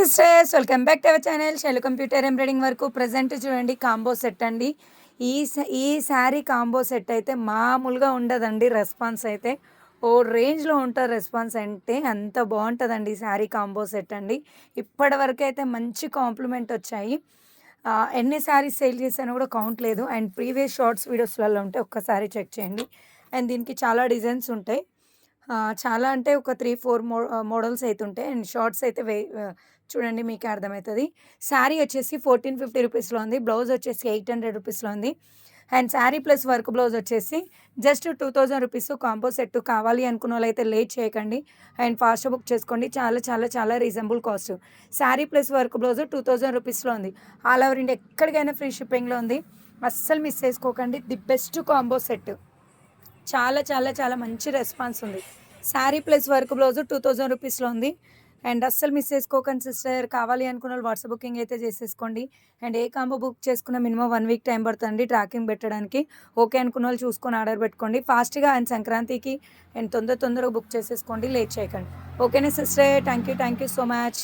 Sisters welcome back to our channel. Shell computer embroidering వరకు present చూడండి combo set అండి. ఈ ఈ శారీ కాంబో సెట్ అయితే మామూలుగా ఉండదండి రెస్పాన్స్ అయితే. ఓ రేంజ్లో ఉంటుంది రెస్పాన్స్ అంటే అంత బాగుంటుందండి ఈ శారీ కాంబో సెట్ అండి. ఇప్పటివరకు అయితే మంచి కాంప్లిమెంట్ వచ్చాయి. ఎన్ని శారీస్ సేల్ చేశానో కూడా కౌంట్ లేదు. అండ్ ప్రీవియస్ షార్ట్స్ వీడియోస్లలో ఉంటే ఒక్కసారి చెక్ చేయండి. అండ్ దీనికి చాలా డిజైన్స్ ఉంటాయి. చాలా అంటే ఒక త్రీ ఫోర్ మో మోడల్స్ అయితే ఉంటాయి అండ్ షార్ట్స్ అయితే వే చూడండి మీకే అర్థమవుతుంది శారీ వచ్చేసి ఫోర్టీన్ ఫిఫ్టీ రూపీస్లో ఉంది. బ్లౌజ్ వచ్చేసి ఎయిట్ హండ్రెడ్ రూపీస్లో ఉంది. And sari plus work blouse వచ్చేసి just two thousand rupees combo set కావాలి అనుకున్న వాళ్ళు అయితే లేట్ చేయకండి. అండ్ ఫాస్ట్ బుక్ చేసుకోండి. చాలా చాలా చాలా reasonable cost. Sari plus work blouse two thousand రూపీస్లో ఉంది. ఆల్ ఓవర్ ఇండియా ఎక్కడికైనా ఫ్రీ షిప్పింగ్లో ఉంది. అస్సలు మిస్ చేసుకోకండి. The best combo set. చాలా చాలా చాలా మంచి రెస్పాన్స్ ఉంది. Sari plus work blouse two thousand రూపీస్లో ఉంది. అండ్ అస్సలు మిస్ చేసుకోకండి సిస్టర్. కావాలి అనుకున్న వాళ్ళు వాట్సాప్ బుకింగ్ అయితే చేసేసుకోండి. అండ్ ఏ కాంబో బుక్ చేసుకున్న మినిమం వన్ వీక్ టైం పడుతుంది ట్రాకింగ్ పెట్టడానికి. ఓకే అనుకున్న వాళ్ళు చూసుకొని ఆర్డర్ పెట్టుకోండి. ఫాస్ట్గా అండ్ సంక్రాంతికి అండ్ తొందర తొందరగా బుక్ చేసేసుకోండి. లేట్ చేయకండి. ఓకేనా sister? Thank you thank you so much.